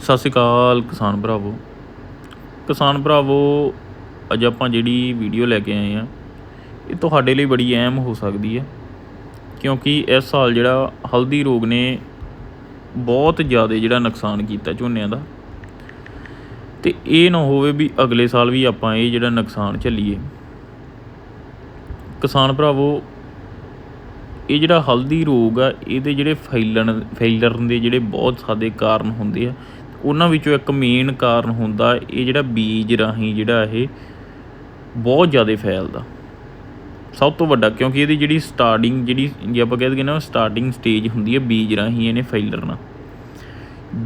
ਸਤਿ ਸ਼੍ਰੀ ਅਕਾਲ ਕਿਸਾਨ ਭਰਾਵੋ। ਕਿਸਾਨ ਭਰਾਵੋ, ਅੱਜ ਆਪਾਂ ਜਿਹੜੀ ਵੀਡੀਓ ਲੈ ਕੇ ਆਏ ਆ, ਇਹ ਤੁਹਾਡੇ ਲਈ ਬੜੀ ਅਹਿਮ ਹੋ ਸਕਦੀ ਹੈ, ਕਿਉਂਕਿ ਇਸ ਸਾਲ ਜਿਹੜਾ ਹਲਦੀ ਰੋਗ ਨੇ ਬਹੁਤ ਜ਼ਿਆਦਾ ਜਿਹੜਾ ਨੁਕਸਾਨ ਕੀਤਾ ਝੋਨਿਆਂ ਦਾ। ਤੇ ਇਹ ਨਾ ਹੋਵੇ ਵੀ ਅਗਲੇ ਸਾਲ ਵੀ ਆਪਾਂ ਇਹ ਜਿਹੜਾ ਨੁਕਸਾਨ ਝੱਲੀਏ। ਕਿਸਾਨ ਭਰਾਵੋ, ਇਹ ਜਿਹੜਾ ਹਲਦੀ ਰੋਗ ਆ, ਇਹਦੇ ਜਿਹੜੇ ਫੈਲਣ ਫੈਲਣ ਦੇ ਜਿਹੜੇ ਬਹੁਤ ਸਾਦੇ ਕਾਰਨ ਹੁੰਦੇ ਆ ਉਹਨਾਂ ਵਿੱਚੋਂ ਇੱਕ ਮੇਨ ਕਾਰਨ ਹੁੰਦਾ ਇਹ ਜਿਹੜਾ ਬੀਜ ਰਾਹੀਂ ਜਿਹੜਾ ਇਹ ਬਹੁਤ ਜ਼ਿਆਦਾ ਫੈਲਦਾ। ਸਭ ਤੋਂ ਵੱਡਾ ਕਿਉਂਕਿ ਇਹਦੀ ਜਿਹੜੀ ਸਟਾਰਟਿੰਗ ਜਿਹੜੀ ਜੇ ਆਪਾਂ ਕਹਿ ਦਈਏ ਨਾ ਸਟਾਰਟਿੰਗ ਸਟੇਜ ਹੁੰਦੀ ਹੈ ਬੀਜ ਰਾਹੀਂ ਇਹਨੇ ਫੈਲਣਾ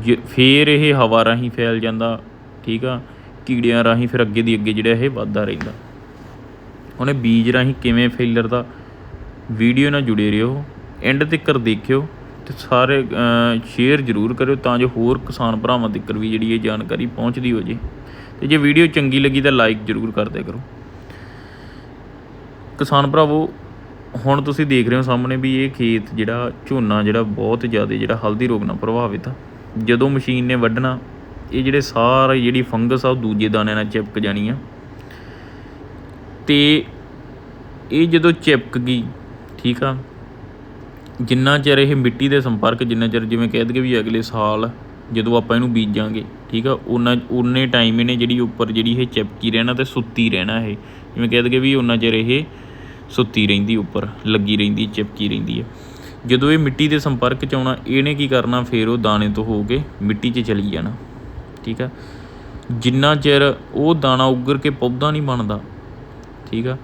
ਜ- ਫੇਰ ਇਹ ਹਵਾ ਰਾਹੀਂ ਫੈਲ ਜਾਂਦਾ, ਠੀਕ ਆ, ਕੀੜਿਆਂ ਰਾਹੀਂ ਫਿਰ ਅੱਗੇ ਦੀ ਅੱਗੇ ਜਿਹੜਾ ਇਹ ਵੱਧਦਾ ਰਹਿੰਦਾ। ਉਹਨੇ ਬੀਜ ਰਾਹੀਂ ਕਿਵੇਂ ਫੈਲਰਦਾ ਵੀਡੀਓ ਨਾਲ ਜੁੜੇ ਰਹੋ ਐਂਡ ਤੱਕ ਦੇਖਿਓ। ਤੇ ਸਾਰੇ ਸ਼ੇਅਰ ਜ਼ਰੂਰ ਕਰਿਓ ਤਾਂ ਜੋ ਹੋਰ ਕਿਸਾਨ ਭਰਾਵਾਂ ਤੱਕ ਵੀ ਜਿਹੜੀ ਇਹ ਜਾਣਕਾਰੀ ਪਹੁੰਚਦੀ ਹੋ ਜੇ। ਤੇ ਜੇ ਵੀਡੀਓ ਚੰਗੀ ਲੱਗੀ ਤਾਂ ਲਾਈਕ ਜ਼ਰੂਰ ਕਰਦੇ ਕਰੋ। ਕਿਸਾਨ ਭਰਾਵੋ, ਹੁਣ ਤੁਸੀਂ ਦੇਖ ਰਹੇ ਹੋ ਸਾਹਮਣੇ ਵੀ ਇਹ ਖੇਤ ਜਿਹੜਾ ਝੋਨਾ ਜਿਹੜਾ ਬਹੁਤ ਜ਼ਿਆਦਾ ਜਿਹੜਾ ਹਲਦੀ ਰੋਗ ਨਾਲ ਪ੍ਰਭਾਵਿਤ ਆ। ਜਦੋਂ ਮਸ਼ੀਨ ਨੇ ਵੱਢਣਾ, ਇਹ ਜਿਹੜੇ ਸਾਰੇ ਜਿਹੜੀ ਫੰਗਸ ਆ ਉਹ ਦੂਜੇ ਦਾਣਿਆਂ ਨਾਲ ਚਿਪਕ ਜਾਣੀ ਆ। ਤੇ ਇਹ ਜਦੋਂ ਚਿਪਕ ਗਈ, ਠੀਕ ਆ ਜਿੰਨਾ ਚਿਰ ਇਹ ਮਿੱਟੀ ਦੇ ਸੰਪਰਕ, ਜਿੰਨਾ ਚਿਰ ਜਿਵੇਂ ਕਹਿ ਦਈਏ ਵੀ ਅਗਲੇ ਸਾਲ ਜਦੋਂ ਆਪਾਂ ਇਹਨੂੰ ਬੀਜਾਂਗੇ, ਠੀਕ ਆ ਉਹਨਾਂ ਉਨੇ ਟਾਈਮ ਇਹਨੇ ਜਿਹੜੀ ਉੱਪਰ ਜਿਹੜੀ ਇਹ ਚਿਪਕੀ ਰਹਿਣਾ ਤੇ ਸੁੱਤੀ ਰਹਿਣਾ ਇਹ। ਜਿਵੇਂ ਕਹਿ ਦਈਏ ਵੀ ਉਹਨਾਂ ਚਿਰ ਇਹ ਸੁੱਤੀ ਰਹਿੰਦੀ ਉੱਪਰ, ਲੱਗੀ ਰਹਿੰਦੀ, ਚਿਪਕੀ ਰਹਿੰਦੀ ਹੈ ਜਦੋਂ ਇਹ ਮਿੱਟੀ ਦੇ ਸੰਪਰਕ 'ਚ ਆਉਣਾ, ਇਹਨੇ ਕੀ ਕਰਨਾ, ਫਿਰ ਉਹ ਦਾਣੇ ਤੋਂ ਹੋ ਕੇ ਮਿੱਟੀ 'ਚ ਚਲੀ ਜਾਣਾ, ਠੀਕ ਆ। ਜਿੰਨਾ ਚਿਰ ਉਹ ਦਾਣਾ ਉੱਗਰ ਕੇ ਪੌਦਾ ਨਹੀਂ ਬਣਦਾ, ਠੀਕ ਆ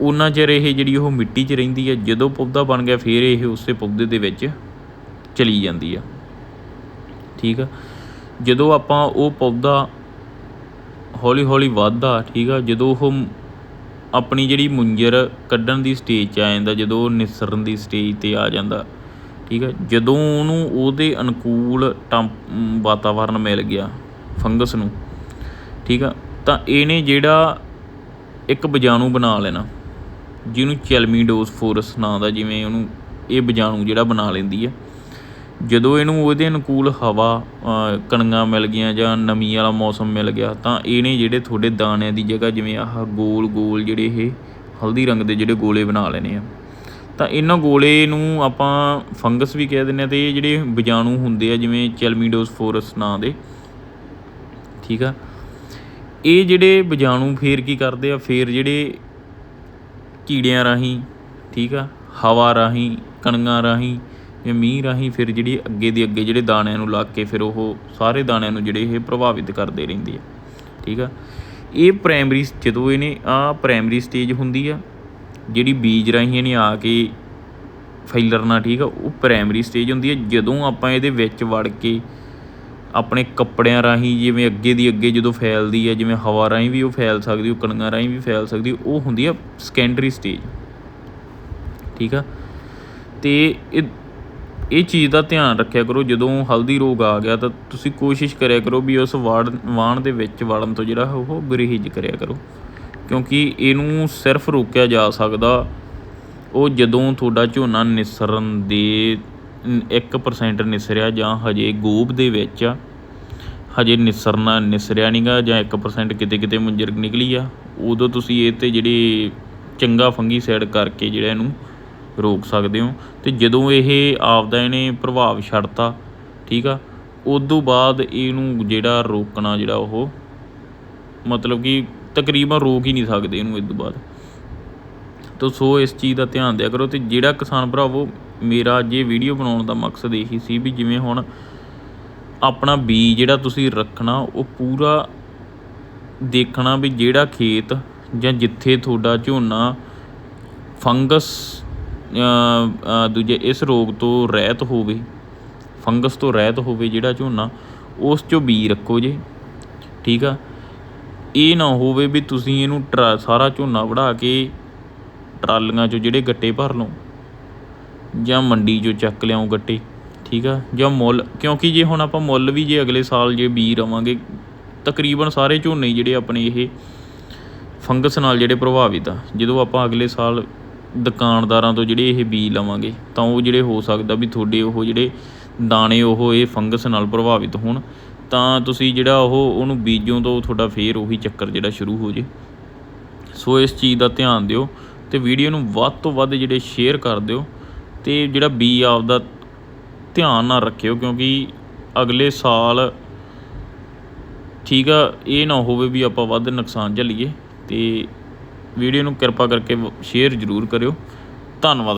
ਉਹਨਾਂ ਚਿਰ ਇਹ ਜਿਹੜੀ ਉਹ ਮਿੱਟੀ 'ਚ ਰਹਿੰਦੀ ਹੈ, ਜਦੋਂ ਪੌਦਾ ਬਣ ਗਿਆ, ਫਿਰ ਇਹ ਉਸੇ ਪੌਦੇ ਦੇ ਵਿੱਚ ਚਲੀ ਜਾਂਦੀ ਆ। ਠੀਕ ਆ? ਜਦੋਂ ਆਪਾਂ ਉਹ ਪੌਦਾ ਹੌਲੀ ਹੌਲੀ ਵੱਧਦਾ, ਠੀਕ ਆ? ਜਦੋਂ ਉਹ ਆਪਣੀ ਜਿਹੜੀ ਮੁੰਜਰ ਕੱਢਣ ਦੀ ਸਟੇਜ 'ਚ ਆ ਜਾਂਦਾ, ਜਦੋਂ ਉਹ ਨਿਸਰਨ ਦੀ ਸਟੇਜ ਤੇ ਆ ਜਾਂਦਾ, ਠੀਕ ਆ? ਜਦੋਂ ਉਹਨੂੰ ਉਹਦੇ ਅਨੁਕੂਲ ਟੰਪ ਵਾਤਾਵਰਨ ਮਿਲ ਗਿਆ, ਫੰਗਸ ਨੂੰ, ਠੀਕ ਆ? ਤਾਂ ਇਹਨੇ ਜਿਹੜਾ ਇੱਕ ਬੀਜਾਣੂ ਬਣਾ ਲੈਣਾ। ਜਿਹਨੂੰ ਚੈਲਮੀਡੋਸਫੋਰਸ ਨਾਂ ਦਾ ਜਿਵੇਂ ਉਹਨੂੰ ਇਹ ਬੀਜਾਣੂ ਜਿਹੜਾ ਬਣਾ ਲੈਂਦੀ ਆ। ਜਦੋਂ ਇਹਨੂੰ ਉਹਦੇ ਅਨੁਕੂਲ ਹਵਾ ਅ, ਕਣੀਆਂ ਮਿਲ ਗਈਆਂ ਜਾਂ ਨਮੀ ਵਾਲਾ ਮੌਸਮ ਮਿਲ ਗਿਆ ਤਾਂ ਇਹਨੇ ਜਿਹੜੇ ਤੁਹਾਡੇ ਦਾਣਿਆਂ ਦੀ ਜਗ੍ਹਾ ਜਿਵੇਂ ਆਹ ਗੋਲ ਗੋਲ ਜਿਹੜੇ ਇਹ ਹਲਦੀ ਰੰਗ ਦੇ ਜਿਹੜੇ ਗੋਲੇ ਬਣਾ ਲੈਣੇ ਆ। ਤਾਂ ਇਹਨਾਂ ਗੋਲੇ ਨੂੰ ਆਪਾਂ ਫੰਗਸ ਵੀ ਕਹਿ ਦਿੰਦੇ ਆ ਤੇ ਇਹ ਜਿਹੜੇ ਬੀਜਾਣੂ ਹੁੰਦੇ ਆ ਜਿਵੇਂ ਚੈਲਮੀਡੋਸਫੋਰਸ ਨਾਂ ਦੇ ਠੀਕ ਆ। ਇਹ ਜਿਹੜੇ ਬੀਜਾਣੂ ਫੇਰ ਕੀ ਕਰਦੇ ਆ? ਫੇਰ ਜਿਹੜੇ ਕੀੜਿਆਂ ਰਾਹੀਂ, ਠੀਕ ਆ, ਹਵਾ ਰਾਹੀਂ ਕਣੀਆਂ ਰਾਹੀਂ ਜਾਂ ਮੀਂਹ ਰਾਹੀਂ ਫਿਰ ਜਿਹੜੀ ਅੱਗੇ ਦੀ ਅੱਗੇ ਜਿਹੜੇ ਦਾਣਿਆਂ ਨੂੰ ਲੱਗ ਕੇ ਫਿਰ ਉਹ ਸਾਰੇ ਦਾਣਿਆਂ ਨੂੰ ਜਿਹੜੇ ਇਹ ਪ੍ਰਭਾਵਿਤ ਕਰਦੇ ਰਹਿੰਦੇ ਆ, ਠੀਕ ਆ। ਇਹ ਪ੍ਰਾਇਮਰੀ ਜਦੋਂ ਇਹਨੇ ਆ ਪ੍ਰਾਇਮਰੀ ਸਟੇਜ ਹੁੰਦੀ ਆ, ਜਿਹੜੀ ਬੀਜ ਰਾਹੀਂ ਇਹਨੇ ਆ ਕੇ ਫੈਲਰਨਾ ਠੀਕ ਆ, ਉਹ ਪ੍ਰਾਇਮਰੀ ਸਟੇਜ ਹੁੰਦੀ ਹੈ ਜਦੋਂ ਆਪਾਂ ਇਹਦੇ ਵਿੱਚ ਵੜ ਕੇ ਆਪਣੇ ਕੱਪੜਿਆਂ ਰਾਹੀਂ, ਜਿਵੇਂ ਅੱਗੇ ਦੀ ਅੱਗੇ ਜਦੋਂ ਫੈਲਦੀ ਹੈ, ਜਿਵੇਂ ਹਵਾ ਰਾਹੀਂ ਵੀ ਉਹ ਫੈਲ ਸਕਦੀ, ਉਹ ਕਣੀਆਂ ਰਾਹੀਂ ਵੀ ਫੈਲ ਸਕਦੀ, ਉਹ ਹੁੰਦੀ ਆ ਸੈਕੰਡਰੀ ਸਟੇਜ ਠੀਕ ਆ? ਤੇ ਇਹ ਇਹ ਚੀਜ਼ ਦਾ ਧਿਆਨ ਰੱਖਿਆ ਕਰੋ, ਜਦੋਂ ਹਲਦੀ ਰੋਗ ਆ ਗਿਆ ਤਾਂ ਤੁਸੀਂ ਕੋਸ਼ਿਸ਼ ਕਰਿਆ ਕਰੋ ਵੀ ਉਸ ਵਾੜ, ਵਾਣ ਦੇ ਵਿੱਚ ਵੜਨ ਤੋਂ ਜਿਹੜਾ ਉਹ ਗੁਰੇਜ਼ ਕਰਿਆ ਕਰੋ। ਕਿਉਂਕਿ ਇਹਨੂੰ ਸਿਰਫ ਰੋਕਿਆ ਜਾ ਸਕਦਾ, ਉਹ ਜਦੋਂ ਤੁਹਾਡਾ ਝੋਨਾ ਨਿਸਰਨ ਦੇ 1% ਨਿਸਰਿਆ ਜਾਂ ਹਜੇ ਗੋਬ ਦੇ ਵਿੱਚ ਆ। ਹਜੇ ਨਿਸਰਨਾ, ਨਿਸਰਿਆ ਨਹੀਂਗਾ ਜਾਂ 1% ਕਿਤੇ ਕਿਤੇ ਮੁੰਜਰ ਨਿਕਲੀ ਆ। ਉਦੋਂ ਤੁਸੀਂ ਇਹ ਤੇ ਜਿਹੜੀ ਚੰਗਾ ਫੰਗੀ ਸਾਈਡ ਕਰਕੇ ਜਿਹੜਾ ਇਹਨੂੰ ਰੋਕ ਸਕਦੇ ਹੋ। ਤੇ ਜਦੋਂ ਇਹ ਆਪਦਾ ਇਹਨੇ ਪ੍ਰਭਾਵ ਛੱਡਤਾ, ਠੀਕ ਆ, ਉਦੋਂ ਬਾਅਦ ਇਹਨੂੰ ਜਿਹੜਾ ਰੋਕਣਾ ਜਿਹੜਾ ਉਹ, ਮਤਲਬ ਕਿ ਤਕਰੀਬਨ ਰੋਕ ਹੀ ਨਹੀਂ ਸਕਦੇ ਇਹਨੂੰ ਇਸ ਤੋਂ ਬਾਅਦ। ਤੋ ਸੋ ਇਸ ਚੀਜ਼ ਦਾ ਧਿਆਨ ਦਿਆ ਕਰੋ ਤੇ ਜਿਹੜਾ ਕਿਸਾਨ ਭਰਾਵੋ ਮੇਰਾ ਅੱਜ ਇਹ ਵੀਡੀਓ ਬਣਾਉਣ ਦਾ ਮਕਸਦ ਇਹੀ ਸੀ ਵੀ ਜਿਵੇਂ ਹੁਣ ਆਪਣਾ ਬੀ ਜਿਹੜਾ ਤੁਸੀਂ ਰੱਖਣਾ, ਉਹ ਪੂਰਾ ਦੇਖਣਾ ਵੀ ਜਿਹੜਾ ਖੇਤ ਜਾਂ ਜਿੱਥੇ ਤੁਹਾਡਾ ਝੋਨਾ, ਫੰਗਸ ਦੂਜੇ ਇਸ ਰੋਗ ਤੋਂ ਰਹਿਤ ਹੋਵੇ, ਫੰਗਸ ਤੋਂ ਰਹਿਤ ਹੋਵੇ ਜਿਹੜਾ ਝੋਨਾ, ਉਸ ਚੋਂ ਬੀ ਰੱਖੋ ਜੇ, ਠੀਕ ਆ? ਇਹ ਨਾ ਹੋਵੇ ਵੀ ਤੁਸੀਂ ਇਹਨੂੰ ਟਰਾ, ਸਾਰਾ ਝੋਨਾ ਵੜਾ ਕੇ ਟਰਾਲੀਆਂ 'ਚੋਂ ਜਿਹੜੇ ਗੱਟੇ ਭਰ ਲਓ। ਜਾਂ ਮੰਡੀ 'ਚੋਂ ਚੱਕ ਲਿਆਓ ਗੱਟੇ, ਠੀਕ ਆ? ਜਾਂ ਮੁੱਲ, ਕਿਉਂਕਿ ਜੇ ਹੁਣ ਆਪਾਂ ਮੁੱਲ ਵੀ ਜੇ ਅਗਲੇ ਸਾਲ ਜੇ ਬੀ ਰਵਾਂਗੇ, ਤਕਰੀਬਨ ਸਾਰੇ ਝੋਨੇ ਜਿਹੜੇ ਆਪਣੇ ਇਹ ਫੰਗਸ ਨਾਲ ਜਿਹੜੇ ਪ੍ਰਭਾਵਿਤ ਆ। ਜਦੋਂ ਆਪਾਂ ਅਗਲੇ ਸਾਲ ਦੁਕਾਨਦਾਰਾਂ ਤੋਂ ਜਿਹੜੇ ਇਹ ਬੀਜ ਲਵਾਂਗੇ, ਤਾਂ ਉਹ ਜਿਹੜੇ ਹੋ ਸਕਦਾ ਵੀ ਤੁਹਾਡੇ ਉਹ ਜਿਹੜੇ ਦਾਣੇ ਉਹ ਇਹ ਫੰਗਸ ਨਾਲ ਪ੍ਰਭਾਵਿਤ ਹੋਣ, ਤਾਂ ਤੁਸੀਂ ਜਿਹੜਾ ਉਹ, ਉਹਨੂੰ ਬੀਜੋਂ ਤੋਂ ਤੁਹਾਡਾ ਫੇਰ ਉਹੀ ਚੱਕਰ ਜਿਹੜਾ ਸ਼ੁਰੂ ਹੋ ਜੇ। ਸੋ ਇਸ ਚੀਜ਼ ਦਾ ਧਿਆਨ ਦਿਓ ਤੇ ਵੀਡੀਓ ਨੂੰ ਵੱਧ ਤੋਂ ਵੱਧ ਜਿਹੜੇ ਸ਼ੇਅਰ ਕਰ ਦਿਓ। ਅਤੇ ਜਿਹੜਾ ਬੀ ਆਪਦਾ ਧਿਆਨ ਨਾਲ ਰੱਖਿਓ ਕਿਉਂਕਿ ਅਗਲੇ ਸਾਲ ਠੀਕ ਆ, ਇਹ ਨਾ ਹੋਵੇ ਵੀ ਆਪਾਂ ਵੱਧ ਨੁਕਸਾਨ ਝੱਲੀਏ ਅਤੇ ਵੀਡੀਓ ਨੂੰ ਕਿਰਪਾ ਕਰਕੇ ਸ਼ੇਅਰ ਜ਼ਰੂਰ ਕਰਿਓ। ਧੰਨਵਾਦ।